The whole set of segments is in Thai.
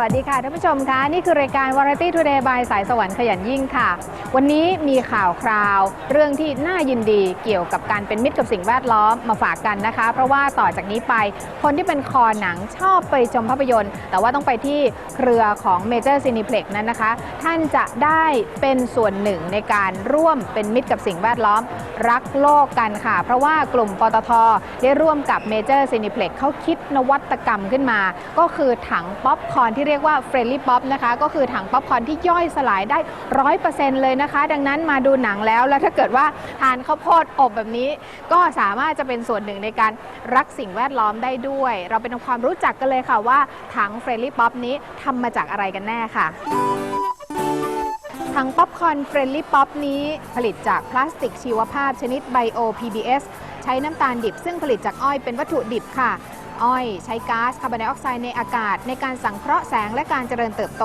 วัสดีค่ะท่านผู้ชมคะนี่คือรายการ Variety Today by สายสวรรค์ขยันยิ่งค่ะ วันนี้มีข่าวคราว เรื่องที่น่ายินดีเกี่ยวกับการเป็นมิตรกับสิ่งแวดล้อมมาฝากกันนะคะ เพราะว่าต่อจากนี้ไปคนที่เป็นคอหนังชอบไปชมภาพยนตร์ แต่ว่าต้องไปที่เครือของ Major Cineplex นั้นนะคะ ท่านจะได้เป็นส่วนหนึ่งในการร่วมเป็นมิตรกับสิ่งแวดล้อม รักโลกกันค่ะ เพราะว่ากลุ่มปตทได้ร่วมกับ Major Cineplex เขาคิดนวัตกรรมขึ้นมา ก็คือถังป๊อปคอร์นที่เรียกว่า Friendly Pop นะคะ ก็คือถังป๊อปคอร์นที่ย่อยสลายได้100%เปอร์เซ็นต์เลยนะคะ ดังนั้นมาดูหนังแล้ว แล้วถ้าเกิดว่าทานข้าวโพดอบแบบนี้ ก็สามารถจะเป็นส่วนหนึ่งในการรักสิ่งแวดล้อมได้ด้วย เราเป็นความรู้จักกันเลยค่ะว่าถัง Friendly Pop นี้ทำมาจากอะไรกันแน่ค่ะถังป๊อปคอร์นเฟรนลี่ป๊อปนี้ผลิตจากพลาสติกชีวภาพชนิดไบโอ PBS ใช้น้ำตาลดิบซึ่งผลิตจากอ้อยเป็นวัตถุดิบค่ะ อ้อย ใช้ก๊าซคาร์บอนไดออกไซด์ในอากาศ ในการสังเคราะห์แสงและการเจริญเติบโต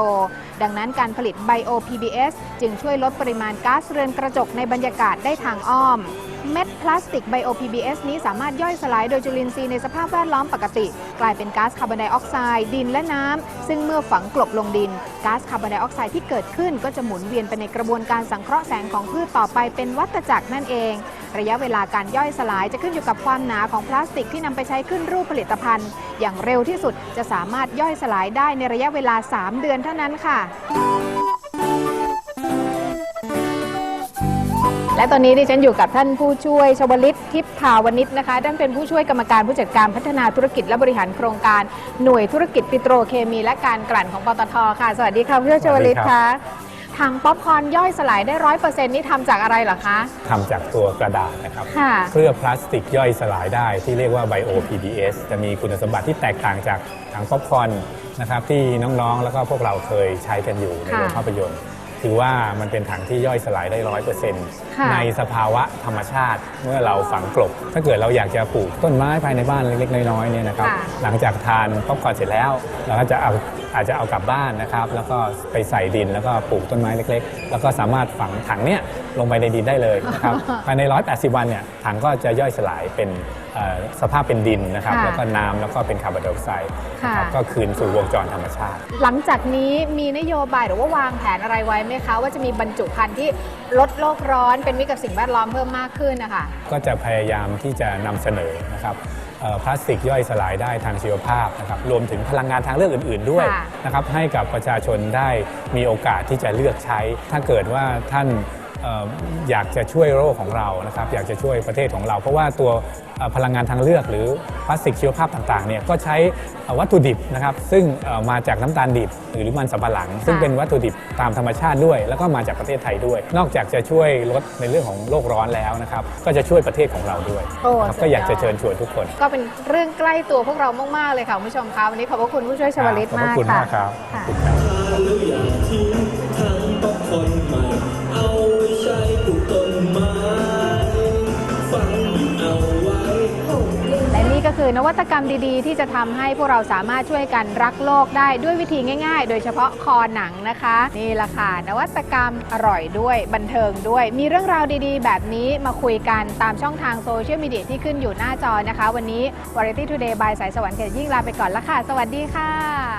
ดังนั้นการผลิตไบโอ PBS จึงช่วยลดปริมาณก๊าซเรือนกระจกในบรรยากาศได้ทางอ้อม เม็ดพลาสติกไบโอ PBS นี้สามารถย่อยสลายโดยจุลินทรีย์ในสภาพแวดล้อมปกติ กลายเป็นก๊าซคาร์บอนไดออกไซด์ดินและน้ำซึ่งเมื่อฝังกลบลงดินก๊าซคาร์บอนไดออกไซด์ที่เกิดขึ้นก็จะหมุนเวียนไปในกระบวนการสังเคราะห์แสงของพืชต่อไปเป็นวัฏจักรนั่นเอง ระยะเวลาการย่อยสลายจะขึ้นอยู่กับความหนาของพลาสติกที่นำไปใช้ขึ้นรูปผลิตภัณฑ์ อย่างเร็วที่สุดจะสามารถย่อยสลายได้ในระยะเวลา 3 เดือนเท่านั้นค่ะและตอนนี้ดิฉันอยู่กับท่านผู้ช่วยชวลิตทิพย์ภาวนิชนะคะท่านเป็นผู้ช่วยกรรมการผู้จัดการพัฒนาธุรกิจและบริหารโครงการหน่วยธุรกิจปิโตรเคมี และการกลั่นของปตทค่ะ สวัสดีค่ะผู้ช่วยชวลิตครัคะ ถังป๊อปคอร์นย่อยสลายได้ร้อยเปอร์เซ็นต์นี่ทำจากอะไรเหรอคะ ทำจากตัวกระดาษนะครับค่ะ เคลือบพลาสติกย่อยสลายได้ที่เรียกว่า Bio PBS จะมีคุณสมบัติที่แตกต่างจากถังป๊อปคอร์นนะครับที่น้องๆ แล้วก็พวกเราเคยใช้กันอยู่ในค่ะโรงภาพยนตร์ถือว่ามันเป็นถังที่ย่อยสลายได้ร้อยเปอร์เซ็นต์ค่ะในสภาวะธรรมชาติเมื่อเราฝังกลบ ถ้าเกิดเราอยากจะปลูกต้นไม้ภายในบ้านเล็กๆน้อยๆเนี่ยนะครับค่ะ หลังจากทานป๊อปคอร์นเสร็จแล้ว เราก็จะเอา อาจจะเอากลับบ้านนะครับ แล้วก็ไปใส่ดินแล้วก็ปลูกต้นไม้เล็ก ๆ แล้วก็สามารถฝังถังเนี้ยลงไปในดินได้เลยนะครับภายใน 180 วันเนี่ยถังก็จะย่อยสลายเป็นเอ่อสภาพเป็นดินนะครับค่ะแล้วก็น้ำแล้วก็เป็นคาร์บอนไดออกไซด์นะครับค่ะก็คืนสู่วงจรธรรมชาติ หลังจากนี้มีนโยบายหรือว่าวางแผนอะไรไว้ไหมคะ ว่าจะมีบรรจุภัณฑ์ที่ลดโลกร้อนเป็นมิตรกับสิ่งแวดล้อมเพิ่มมากขึ้นนะคะก็จะพยายามที่จะนำเสนอนะครับเอ่อ พลาสติกย่อยสลายได้ทางชีวภาพนะครับรวมถึงพลังงานทางเลือกอื่น ๆ ด้วยค่ะนะครับให้กับประชาชนได้มีโอกาสที่จะเลือกใช้ ถ้าเกิดว่าท่านเอ่ออยากจะช่วยโลกของเรานะครับอยากจะช่วยประเทศของเรา เพราะว่าตัวเอ่อพลังงานทางเลือก หรือพลาสติกชีวภาพต่างๆเนี่ยก็ใช้เอ่อวัตถุดิบนะครับซึ่งเอ่อมาจากน้ำตาลดิบหรือมันสำปะหลัง ซึ่งเป็นวัตถุดิบตามธรรมชาติด้วย แล้วก็มาจากประเทศไทยด้วย นอกจากจะช่วยลดในเรื่องของโลกร้อนแล้วนะครับก็จะช่วยประเทศของเราด้วยโอ้นะครับสุดยอดก็อยากจะเชิญชวนทุกคน ก็เป็นเรื่องใกล้ตัวพวกเรามากๆเลยค่ะคุณผู้ชมคะวันนี้ขอบพระคุณผู้ช่วยชวลิตขอบพมากระคุณค่ะมากครับค่ะขอบคุณครับแล้วอยากทิ้งทั้งป๊อปคอร์น คือนวัตกรรมดีๆ ที่จะทำให้พวกเราสามารถช่วยกันรักโลกได้ด้วยวิธีง่าย ๆ โดยเฉพาะคอหนังนะคะ นี่แหละค่ะนวัตกรรมอร่อยด้วยบันเทิงด้วย มีเรื่องราวดีๆ แบบนี้มาคุยกันตามช่องทางโซเชียลมีเดียที่ขึ้นอยู่หน้าจอนะคะ วันนี้ Variety Today by สายสวรรค์เกตยิ่งลาไปก่อนละค่ะ สวัสดีค่ะ